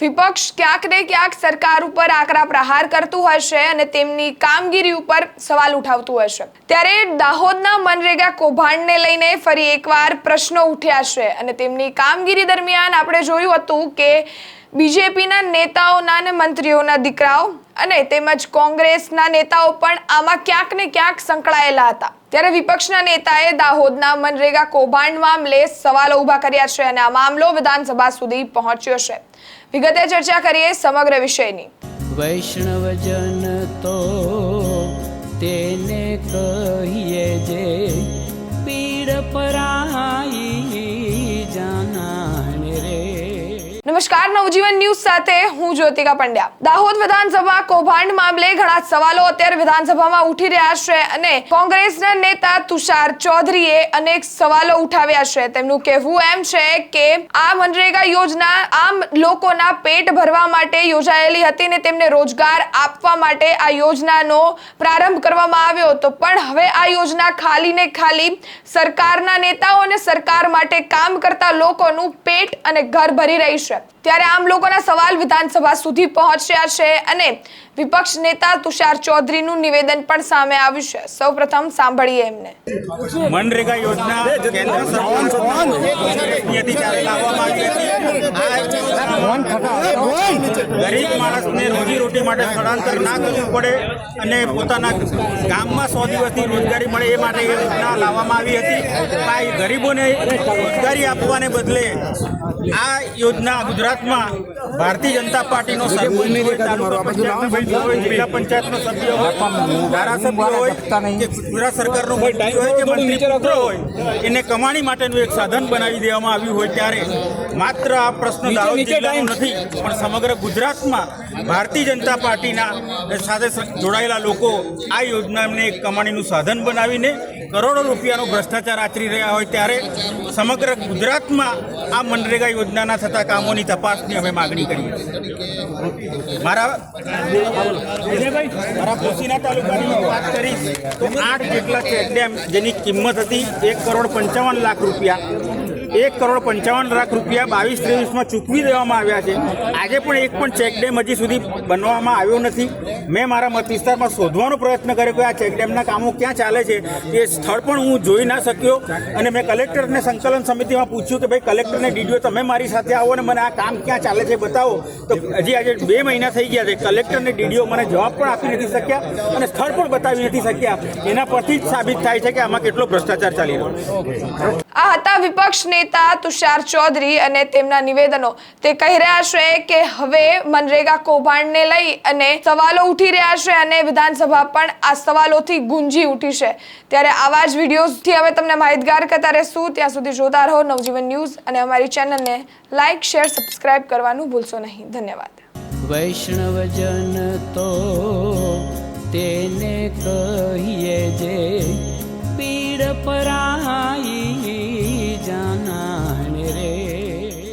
વિપક્ષ ક્યાંક ને ક્યાંક સરકાર ઉપર આકરા પ્રહાર કરતું હશે અને તેમની કામગીરી ઉપર સવાલ ઉઠાવતું હશે. ત્યારે દાહોદના મનરેગા કૌભાંડને લઈને ફરી એકવાર પ્રશ્નો ઉઠ્યા છે અને તેમની કામગીરી દરમિયાન આપણે જોયું હતું કે બીજેપીના નેતાઓના અને મંત્રીઓના દીકરાઓ અને તેમજ કોંગ્રેસના નેતાઓ પણ આમાં ક્યાંક ને ક્યાંક સંકળાયેલા હતા. ત્યારે વિપક્ષના નેતાએ દાહોદના મનરેગા કૌભાંડ મામલે સવાલો ઊભા કર્યા છે અને આ મામલો વિધાનસભા સુધી પહોંચ્યો છે. વિગતે ચર્ચા કરીએ સમગ્ર વિષયની. વૈષ્ણવજન તો તેને કહીએ જે પીડ પરાઈ નમસ્કાર, નવજીવન ન્યૂઝ સાથે હું જ્યોતિકા પંડ્યા. દાહોદ વિધાનસભા કૌભાંડ મામલે ઘણા સવાલો અત્યારે વિધાનસભામાં ઉઠી રહ્યા છે અને કોંગ્રેસના નેતા તુષાર ચૌધરીએ અનેક સવાલો ઉઠાવ્યા છે. તેમનું કહેવું એમ છે કે આ મનરેગા યોજના આમ લોકોના પેટ ભરવા માટે યોજાયેલી હતી ને તેમને રોજગાર આપવા માટે આ યોજનાનો પ્રારંભ કરવામાં આવ્યો હતો. પણ હવે આ યોજના ખાલી ને ખાલી સરકારના નેતાઓ અને સરકાર માટે કામ કરતા લોકોનું પેટ અને ઘર ભરી રહી છે. ત્યારે આમ લોકોના સવાલ વિધાનસભા સુધી પહોંચ્યા છે અને વિપક્ષ નેતા તુષાર ચૌધરીનું નિવેદન પણ સામે આવ્યું છે. સૌપ્રથમ સાંભળીએ એમને. મનરેગા યોજના કેન્દ્ર ગરીબ માણસને રોજીરોટી માટે સ્થળાંતર ના કરવું પડે અને પોતાના ગામમાં સો દિવસની રોજગારી મળે એ માટે યોજના લાવવામાં આવી હતી. આ ગરીબોને રોજગારી આપવાને બદલે આ યોજના ગુજરાતમાં ભારતીય જનતા પાર્ટીનો જિલ્લા પંચાયતનો સભ્ય હોય ધારાસભ્ય હોય કે ગુજરાત સરકારનો મંત્રી હોય કે મંત્રી હોય એને કમાણી માટેનું એક સાધન બનાવી દેવામાં આવ્યું હોય ત્યારે માત્ર આ પ્રશ્ન દાહોદ જિલ્લાનો નથી પણ સમગ્ર ગુજરાતમાં ભારતીય જનતા પાર્ટીના સાથે જોડાયેલા લોકો આ યોજનાને કમાણીનું સાધન બનાવીને કરોડો રૂપિયાનો ભ્રષ્ટાચાર આચરી રહ્યા હોય ત્યારે સમગ્ર ગુજરાતમાં આ મનરેગા યોજનાના થતા કામોની તપાસની અમે માગણી કરીએ મારા મારા પોશીના તાલુકાની વાત કરીશ તો આઠ જેટલા જેની કિંમત હતી એક કરોડ પંચાવન લાખ રૂપિયા એક કરોડ પંચાવન લાખ રૂપિયા બાવીસ ત્રેવીસમાં ચૂકવી દેવામાં આવ્યા છે. આજે પણ એક પણ ચેકડેમ હજી સુધી બનવામાં આવ્યો નથી. મેં મારા મત વિસ્તારમાં શોધવાનો પ્રયત્ન કર્યો કે આ ચેકડેમના કામો ક્યાં ચાલે છે. એ સ્થળ પણ હું જોઈ ના શક્યો. અને મેં કલેક્ટરને સંકલન સમિતિમાં પૂછ્યું કે ભાઈ, કલેક્ટરને ડીડીઓ, તમે મારી સાથે આવો અને મને આ કામ ક્યાં ચાલે છે બતાવો. તો હજી આજે બે મહિના થઈ ગયા છે. કલેક્ટરને ડીડીઓ મને જવાબ પણ આપી નથી શક્યા અને સ્થળ પણ બતાવી નથી શક્યા. એના પરથી જ સાબિત થાય છે કે આમાં કેટલો ભ્રષ્ટાચાર ચાલી રહ્યો આ હતા વિપક્ષ નેતા તુષાર ચૌધરી અને તેમના નિવેદનો. તે કહી રહ્યા છે કે હવે મનરેગા કૌભાંડને લઈ અને સવાલો ઉઠી રહ્યા છે અને વિધાનસભા પણ આ સવાલોથી ગુંજી ઉઠી છે. ત્યારે આવા જ વિડીયોઝથી હવે તમને માહિતગાર કરતા રહેશું. ત્યાં સુધી જોતા રહો નવજીવન ન્યૂઝ અને અમારી ચેનલને લાઇક શેર, સબસ્ક્રાઇબ કરવાનું ભૂલશો નહીં. ધન્યવાદ. વૈષ્ણવજન તો તેને કહીએ જે